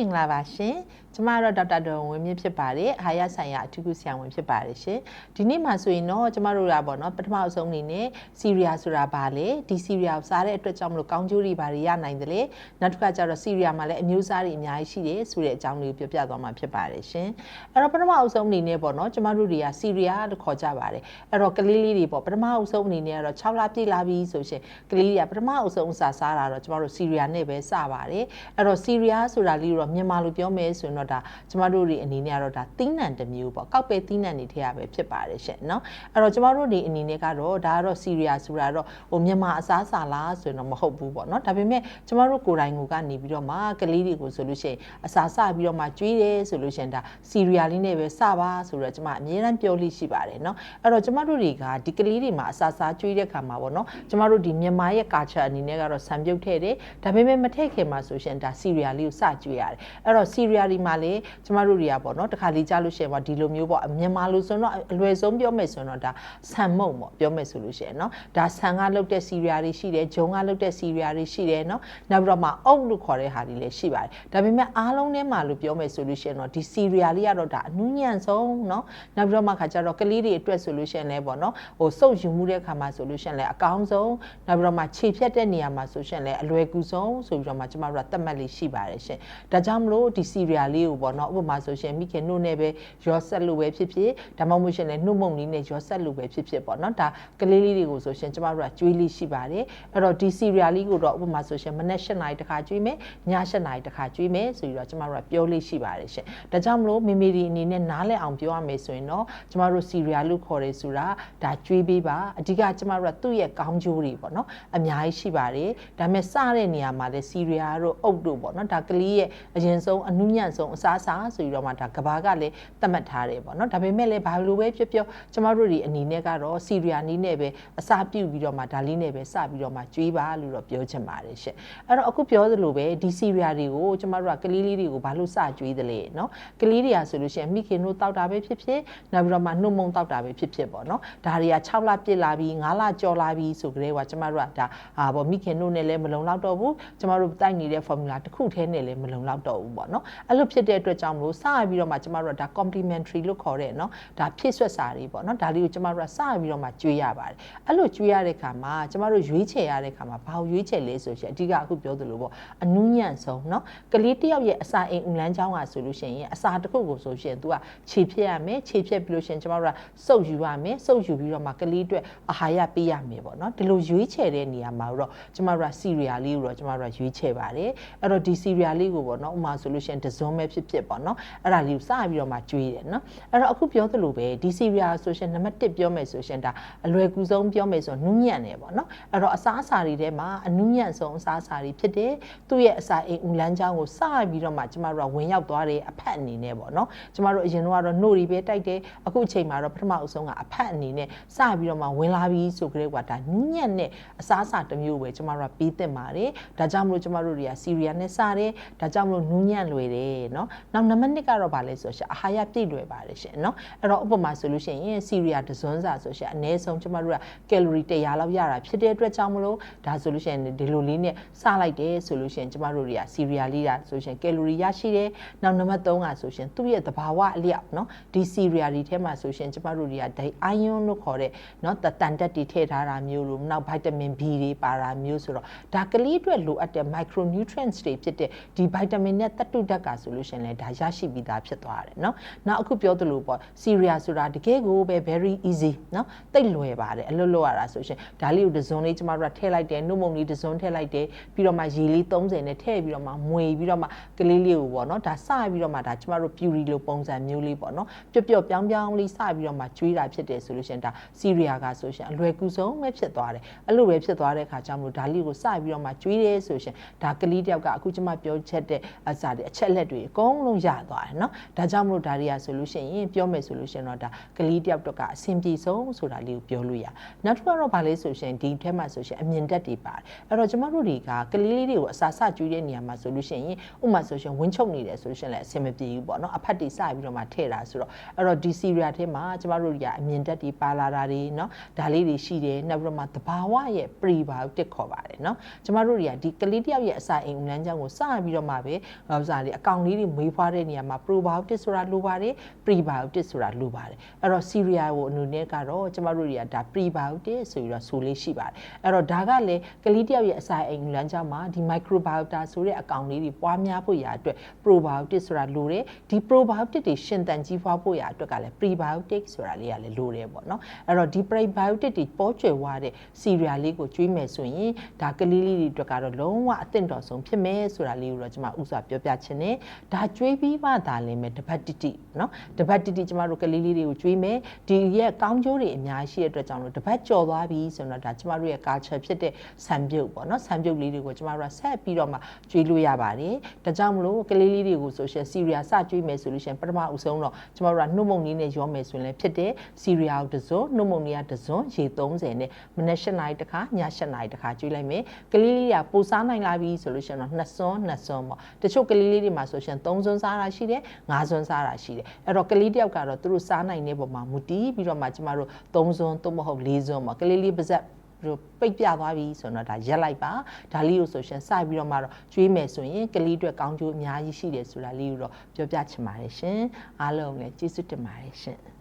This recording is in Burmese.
အားလုံးမင်္ဂလာပါရှင် ကျမတို့ဒေါက်တာဒေါ်ဝင်းမြင့်ဖြစ်ပါတယ်အာရဆိုင်ရာအထူးကုဆရာဝန်ဖြစ်ပါတယ်ရှင်ဒီနေ့မှာဆိုရင်တော့ကျမတို့ကပေါ့နော်ပထမအဆုံးအနေနဲ့စီရီယာဆိုတာဘာလဲဒီစီရီယာကိုစားတဲ့အတွက်ကြောင့်မလို့ကောင်းကျိုးတွေဘာတွေရနိုင်တယ်လဲနောက်တစ်ခါကျတော့စီရီယာမှာလည်းအမျိုးအစားတွေအများကြီးရှိတယ်ဆိုတဲ့အကြောင်းလေးကိုပြောပြသွားမှာဖြစ်ပါတယ်ရှင်အဲ့တော့ပထမအဆုံးအနေနဲ့ပေါ့နော်ကျမတို့တွေကစီရီယာလို့ခေါ်ကြပါတယ်အဲ့တော့ကလေးလေးတွေပေါ့ပထမအဆုံးအနေနဲ့ကတော့6လပြည့်လာပြီဆိုရှင်ကလေးတွေကပထမအဆုံးစားစားတာတော့ကျမတို့စီရီယာနဲ့ပဲစပါတယ်အဲ့တော့စီရီယာဆိုတာလေးတော့မြန်မာလိုပြောမယ်ဆိုရင်တော့ဒါကျမတို့တွေအနေနဲ့ကတော့ဒါသီးနှံတစ်မျိုးပေါ့ကောက်ပဲသီးနှံတွေထည့်ရပဲဖြစ်ပါတယ်ရှင့်နော်အဲ့တော့ကျမတို့တွေအနေနဲ့ကတော့ဒါကတော့စီရီယာဆိုတာတော့ဟိုမြန်မာအစားအစာလားဆိုရင်တော့မဟုတ်ဘူးပေါ့နော်ဒါပေမဲ့ကျမတို့ကိုယ်တိုင်ကိုကနေပြီးတော့မှကလေးတွေကိုဆိုလို့ရှိရင်အစာစပြီးတော့မှကျွေးတယ်ဆိုလို့ရှိရင်ဒါစီရီယာလေးနဲ့ပဲစပါဆိုတော့ကျမအမြဲတမ်းပြောလို့ရှိပါတယ်နော်အဲ့တော့ကျမတို့တွေကဒီကလေးတွေမှာအစာစားကျွေးတဲ့ခါမှာပေါ့နော်ကျမတို့ဒီမြန်မာရဲ့ကာချာအနေနဲ့ကတော့ဆံပြုတ်ထည့်တယ်ဒါပေမဲ့မထည့်ခင်မှာဆိုရှင်ဒါစီရီယာလေးကိုစကျွေးရတယ်အဲ့တော့စီရီယာဒီမှာလေကျမတို့တွေကပေါ့နော်တခါလေးကြားလို့ရှိရင်ပေါ့ဒီလိုမျိုးပေါ့မြန်မာလိုဆိုတော့အလွယ်ဆုံးပြောမယ်ဆိုတော့ဒါဆန်မုံပေါ့ပြောမယ်ဆိုလို့ရှိရင်နော်ဒါဆန်ကလုပ်တဲ့စီရီယာတွေရှိတယ်ဂျုံကလုပ်တဲ့စီရီယာတွေရှိတယ်နော်နောက်ပြီးတော့မှအုပ်လို့ခေါ်တဲ့ဟာတွေလည်းရှိပါတယ်ဒါပေမဲ့အားလုံးထဲမှာလို့ပြောမယ်ဆိုလို့ရှိရင်တော့ဒီစီရီယာလေးကတော့ဒါအနူးညံ့ဆုံးနော်နောက်ပြီးတော့မှခါကျတော့ကလေးတွေအတွက်ဆိုလို့ရှိရင်လည်းပေါ့နော်ဟိုစုပ်ယူမှုတဲ့ခါမှာဆိုလို့ရှိရင်လည်းအကောင်းဆုံးနောက်ပြီးတော့မှခြေဖြတ်တဲ့နေရာမှာဆိုရှင်လည်းအလွယ်ကူဆုံးဆိုပြီးတော့မှကျမတို့ကသတ်မှတ်လေးရှိပါတယ်ရှင်ဒါကြောင့်မလို့ဒီစီရီယာလေးကိုပေါ့နော်ဥပမာဆိုရှင်မိခင်နှုတ်နဲ့ပဲရောဆက်လို့ပဲဖြစ်ဖြစ်ဒါမှမဟုတ်ရှင်လည်းနှုတ်မုံလေးနဲ့ရောဆက်လို့ပဲဖြစ်ဖြစ်ပေါ့နော်ဒါကလေးလေးတွေကိုဆိုရှင်ကျမတို့ကကျွေးလေးရှိပါတယ်အဲ့တော့ဒီစီရီယာလေးကိုတော့ဥပမာဆိုရှင်မနက်၈နာရီတစ်ခါကျွေးမယ်ည၈နာရီတစ်ခါကျွေးမယ်ဆိုပြီးတော့ကျမတို့ကပြောလေးရှိပါတယ်ရှင်ဒါကြောင့်မလို့မိမိဒီအနေနဲ့နားလည်အောင်ပြောရမယ်ဆိုရင်တော့ကျမတို့စီရီယာလို့ခေါ်ရဲဆိုတာဒါကျွေးပေးပါအဓိကကျမတို့ကသူ့ရဲ့ကောင်းကျိုးတွေပေါ့နော်အများကြီးရှိပါတယ်ဒါပေမဲ့စတဲ့နေရာမှာလည်းစီရီယာတို့အုပ်တို့ပေါ့နော်ဒါကလေးရဲ့အရင်ဆုံးအနုညံ့ဆုံးအစားအစာဆိုပြီးတော့မှဒါကဘာကလည်းသတ်မှတ်ထားတယ်ပေါ့နော်ဒါပေမဲ့လည်းဘာလို့ပဲဖြစ်ဖြစ်ကျမတို့ဒီအနေနဲ့ကတော့စီရီယာနီးနဲ့ပဲအစာပြုတ်ပြီးတော့မှဒါလေးနဲ့ပဲစပြီးတော့မှကျွေးပါလို့တော့ပြောချင်ပါတယ်ရှင့်အဲ့တော့အခုပြောသလိုပဲဒီစီရီယာတွေကိုကျမတို့ကကလေးလေးတွေကိုဘာလို့စကျွေးသလဲနော်ကလေးတွေကဆိုလို့ရှိရင်မိခင်တို့တောက်တာပဲဖြစ်ဖြစ်နောက်ပြီးတော့မှနှုတ်မုံတောက်တာပဲဖြစ်ဖြစ်ပေါ့နော်ဒါတွေက6လပြည့်လာပြီး9လကျော်လာပြီးဆိုကြတဲ့ကကျမတို့ကဒါဟာပေါ့မိခင်တို့နဲ့လည်းမလုံလောက်တော့ဘူးကျမတို့တိုက်နေတဲ့ formula တစ်ခုတည်းနဲ့လည်းမလုံလောက်တော့ဘူးပေါ့နော်အဲ့လိုဖြစ်တဲ့အတွက်ကြောင့်မလို့စပြီးတော့မှကျမတို့ကဒါ complementary လို့ခေါ်တဲ့နော်ဒါဖြည့်ဆွက်စာတွေပေါ့နော်ဒါလေးကိုကျမတို့ကစပြီးတော့မှကျွေးရပါတယ်အဲ့လိုကျွေးရတဲ့ခါမှာကျမတို့ရွေးချယ်ရတဲ့ခါမှာဘာကိုရွေးချယ်လဲဆိုရှင်အဓိကအခုပြောသလိုပေါ့အနူးညံ့ဆုံးနော်ကလေးတယောက်ရဲ့အစာအိမ်ဦးလန်းချောင်းကဆိုလို့ရှိရင်အစာတစ်ခုကိုဆိုရှင် तू ကခြေဖြတ်ရမယ်ခြေဖြတ်ပြီးလို့ရှင်ကျမတို့ကစုပ်ယူရမယ်စုပ်ယူပြီးတော့မှကလေးအတွက်အာဟာရပေးရမယ်ပေါ့နော်ဒီလိုရွေးချယ်တဲ့နေရာမှာတော့ကျမတို့ကစီရီယာလေးကိုတော့ကျမတို့ကရွေးချယ်ပါတယ်အဲ့တော့ဒီစီရီယာလေးကိုပေါ့နော်ဥမာဆိုလို့ရှင်ဒဇွန်ပဲဖြစ်ဖြစ်ပေါ့နော်အဲ့ဒါလေးကိုစပြီးတော့မှကျွေးတယ်နော်အဲ့တော့အခုပြောသလိုပဲဒီစီရီယာဆိုရှင်နံပါတ်1ပြောမယ်ဆိုရှင်ဒါအလွယ်ကူဆုံးပြောမယ်ဆိုနူးညံ့တယ်ပေါ့နော်အဲ့တော့အစားအစာတွေထဲမှာအနူးညံ့ဆုံးအစားအစာတွေဖြစ်တယ်သူ့ရဲ့အစာအိမ်ဦးလန်းချောင်းကိုစပြီးတော့မှကျမတို့ကဝင်ရောက်သွားတယ်အဖက်အနေနဲ့ပေါ့နော်ကျမတို့အရင်တော့နှုတ်တွေပဲတိုက်တယ်အခုအချိန်မှာတော့ပထမအဆုံးကအဖက်အနေနဲ့စပြီးတော့မှဝင်လာပြီးဆိုကြတဲ့ကဒါနူးညံ့တဲ့အစားအစာတစ်မျိုးပဲကျမတို့ကပြီးသင့်ပါတယ်ဒါကြောင့်မလို့ကျမတို့တွေကစီရီယာနဲ့စတယ်ဒါကြောင့်မလို့နူးညံ့လွယ်တယ်เနော်နောက်နံပါတ်1ကတော့ဗာလဲဆိုရှင်အာဟာရပြည့်လွယ်ပါတယ်ရှင်နော်အဲ့တော့ဥပမာဆိုလို့ရှိရင်စီရီယာဒဇွန်းစာဆိုရှင်အနည်းဆုံးကျမတို့ကကယ်လိုရီ100လောက်ရတာဖြစ်တဲ့အတွက်ကြောင့်မလို့ဒါဆိုလို့ရှိရင်ဒီလိုလေးနဲ့စလိုက်တယ်ဆိုလို့ရှိရင်ကျမတို့တွေကစီရီယာလေးဒါဆိုရှင်ကယ်လိုရီရရှိတယ်နောက်နံပါတ်3ကဆိုရှင်သူ့ရဲ့သဘာဝအလျောက်နော်ဒီစီရီယာတွေထဲမှာဆိုရှင်ကျမတို့တွေကဒိုင်အိုင်ယွန်းလို့ခေါ်တဲ့နော်တန်တက်တွေထည့်ထားတာမျိုးလို့နောက်ဗိုက်တာမင် B တွေပါတာမျိုးဆိုတော့ဒါကလေးအတွက်လိုအပ်တဲ့ micronutrients တွေဖြစ်တဲ့ဒီဗိုက်တာမင်နဲ့သတ္တုဓာတ်ကဆိုလို့ ရှင်လဲဒါရရှိပြီးသားဖြစ်သွားတယ်เนาะနောက်အခုပြောသလိုပေါ့ cereal ဆိုတာတကယ်ကိုပဲ very easy เนาะတိတ်လွယ်ပါတယ်အလွတ်လွတ်ရတာဆိုရှင်ဒါလေးကိုတစ်စုံလေးကျမတို့ကထည့်လိုက်တယ်နှုတ်မုံလေးတစ်စုံထည့်လိုက်တယ်ပြီးတော့မှရေလေး30နဲ့ထည့်ပြီးတော့မှမွေပြီးတော့မှကလေးလေးကိုပေါ့เนาะဒါစပြီးတော့မှဒါကျမတို့ puree လိုပုံစံမျိုးလေးပေါ့เนาะပျော့ပျော့ပြောင်းပြောင်းလေးစပြီးတော့မှကျွေးတာဖြစ်တယ်ဆိုလို့ရှင်ဒါ cereal ကဆိုရှင်အလွယ်ကူဆုံးပဲဖြစ်သွားတယ်အဲ့လိုပဲဖြစ်သွားတဲ့အခါကျမလို့ဒါလေးကိုစပြီးတော့မှကျွေးတယ်ဆိုရှင်ဒါကလေးတယောက်ကအခုကျမပြောချက်တဲ့အစားတွေအချက်လက်တွေအ ကု ုန်လုံးရသွားတယ်နော်ဒါကြောင့်မလို့ဒါတွေကဆိုလို့ရှိရင်ပြောမယ်ဆိုလို့ရှိရင်တော့ဒါကလေးတယောက်တော့ကအဆင်ပြေဆုံးဆိုတာလေးကိုပြောလို့ရနောက်တစ်ခုကတော့ဗာလဲဆိုရှင်ဒီထဲမှာဆိုရှင်အမြင်တက်တွေပါတယ်အဲ့တော့ကျမတို့တွေကကလေးလေးတွေကိုအစာစကျွေးတဲ့နေရာမှာဆိုလို့ရှိရင်ဥပမာဆိုရှင်ဝင်းချုပ်နေတယ်ဆိုလို့ရှိရင်လည်းအဆင်မပြေဘူးပေါ့နော်အဖက်တွေစပြီးတော့မှထည့်တာဆိုတော့အဲ့တော့ဒီစီရီယာထဲမှာကျမတို့တွေကအမြင်တက်တွေပါလာတာတွေနော်ဒါလေးတွေရှိတယ်နောက်ပြီးတော့မှသဘာဝရဲ့ prebiotic ခေါ်ပါတယ်နော်ကျမတို့တွေကဒီကလေးတယောက်ရဲ့အစာအိမ်လမ်းကြောင်းကိုစပြီးတော့မှပဲဟောစားလေးအကောင်လေးတွေမွေးဖွားတဲ့နေရာမှာ probiotic ဆိုတာလိုပါတယ် prebiotic ဆိုတာလိုပါတယ်အဲ့တော့ cereal ကိုအနေနဲ့ကတော့ကျမတို့တွေကဒါ prebiotic ဆိုပြီးတော့ဆိုလေးရှိပါတယ်အဲ့တော့ဒါကလည်းကလေးတယောက်ရဲ့အစာအိမ်လမ်းကြောင်းမှာဒီ microbiota ဆိုတဲ့အကောင်လေးတွေပွားများဖို့ရာအတွက် probiotic ဆိုတာလိုတယ်ဒီ probiotic တွေရှင်သန်ကြီးပွားဖို့ရာအတွက်ကလည်း prebiotic ဆိုတာလေးကလည်းလိုတယ်ပေါ့နော်အဲ့တော့ဒီ prebiotic တွေပေါ်ကျွယ်ဝတဲ့ cereal လေးကိုကျွေးမယ်ဆိုရင်ဒါကလေးလေးတွေအတွက်ကတော့လုံးဝအသင့်တော်ဆုံးဖြစ်မယ်ဆိုတာလေးကိုတော့ကျွန်မဥစွာပြောပြချင်တယ်ဒါကျွေးပြီးမှသာလင်းမယ်တပတ်တိတိနော်တပတ်တိတိကျွန်မတို့ကလေးလေးတွေကိုကျွေးမယ်ဒီရဲ့ကောင်းကျိုးတွေအများရှိတဲ့အတွက်ကြောင့်လို့တပတ်ကြော်သွားပြီဆိုတော့ဒါကျွန်မတို့ရဲ့ culture ဖြစ်တဲ့ဆံပြုတ်ပေါ့နော်ဆံပြုတ်လေးတွေကိုကျွန်မတို့ကဆက်ပြီးတော့မှကျွေးလို့ရပါတယ်ဒါကြောင့်မလို့ကလေးလေးတွေကိုဆိုရှင် cereal စကျွေးမယ်ဆိုလို့ရှင်ပထမဦးဆုံးတော့ကျွန်မတို့ကနှုတ်မုံလေးနဲ့ရောမယ်ဆိုရင်လည်းဖြစ်တဲ့ cereal တစ်စုံနှုတ်မုံလေးကတစ်စုံရေ30နဲ့မနက်၈နာရီတစ်ခါည၈နာရီတစ်ခါကျွေးလိုက်မယ်ကလေးလေးကပူစားနိုင်လာပြီဆိုလို့ရှင်တော့နှစ်စွန်းနှစ်စွန်းပေါ့တချို့ကလေးလေးတွေမှာဆိုရှင်3စွန်းစားတာရှိတယ်5စွန်းစားတာရှိတယ်အဲ့တော့ကလေးတယောက်ကတော့သူတို့စားနိုင်တဲ့ပုံမှာမူတည်ပြီးတော့မှကျမတို့3စွန်းသို့မဟုတ်4စွန်းပေါ့ကလေးလေးပါဇက်တို့ပိတ်ပြသွားပြီဆိုတော့ဒါရက်လိုက်ပါဒါလေးကိုဆိုရှင်စပြီးတော့မှတော့ကျွေးမယ်ဆိုရင်ကလေးအတွက်ကောင်းကျိုးအများကြီးရှိတယ်ဆိုတာလေးကိုတော့ပြောပြချင်ပါတယ်ရှင်အားလုံးလည်းကျေးဇူးတင်ပါတယ်ရှင်